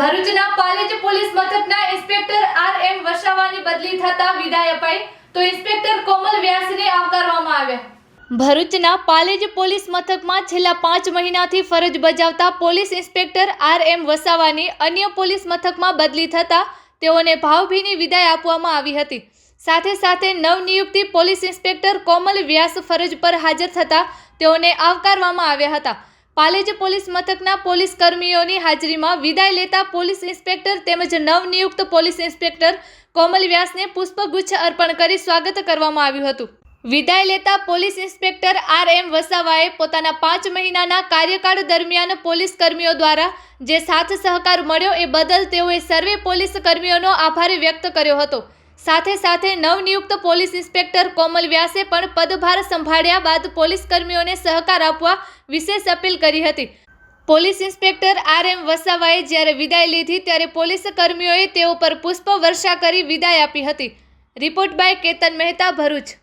ભરૂચના પાલેજ પોલીસ મથકના inspector R M વસાવાની બદલી થતા વિદાય અપાઈ. તો ઇન્સ્પેક્ટર કોમલ વ્યાસને આવકારવામાં આવ્યા. ભરૂચના પાલેજ પોલીસ મથકમાં છેલ્લા પાંચ મહિનાથી ફરજ બજાવતા પોલીસ ઇન્સ્પેક્ટર આર એમ વસાવાની અન્ય પોલીસ મથકમાં બદલી થતા તેઓને ભાવભીની વિદાય આપવામાં આવી હતી. સાથે સાથે નવનિયુક્તિ પોલીસ ઇન્સ્પેક્ટર કોમલ વ્યાસ ફરજ પર હાજર થતા તેઓને આવકારવામાં આવ્યા હતા. પાલેજ પોલીસ મથકના પોલીસ કર્મીઓની હાજરીમાં વિદાય લેતા પોલીસ ઇન્સ્પેક્ટર તેમજ નવનિયુક્ત પોલીસ ઇન્સ્પેક્ટર કોમલ વ્યાસને પુષ્પગુચ્છ અર્પણ કરી સ્વાગત કરવામાં આવ્યું હતું. વિદાય લેતા પોલીસ ઇન્સ્પેક્ટર આર એમ વસાવાએ પોતાના પાંચ મહિનાના કાર્યકાળ દરમિયાન પોલીસ કર્મીઓ દ્વારા જે સાથ સહકાર મળ્યો એ બદલ તેઓએ સર્વે પોલીસ કર્મીઓનો આભાર વ્યક્ત કર્યો હતો. સાથે સાથે નવનિયુક્ત પોલીસ ઇન્સ્પેક્ટર કોમલ વ્યાસે પણ પદભાર સંભાળ્યા બાદ પોલીસ કર્મીઓને સહકાર આપવા વિશેષ અપીલ કરી હતી. પોલીસ ઇન્સ્પેક્ટર આર એમ વસાવાએ જ્યારે વિદાય લીધી ત્યારે પોલીસ કર્મીઓએ તેઓ પર પુષ્પ વર્ષા કરી વિદાય આપી હતી. Report by Ketan Mehta Bharuch.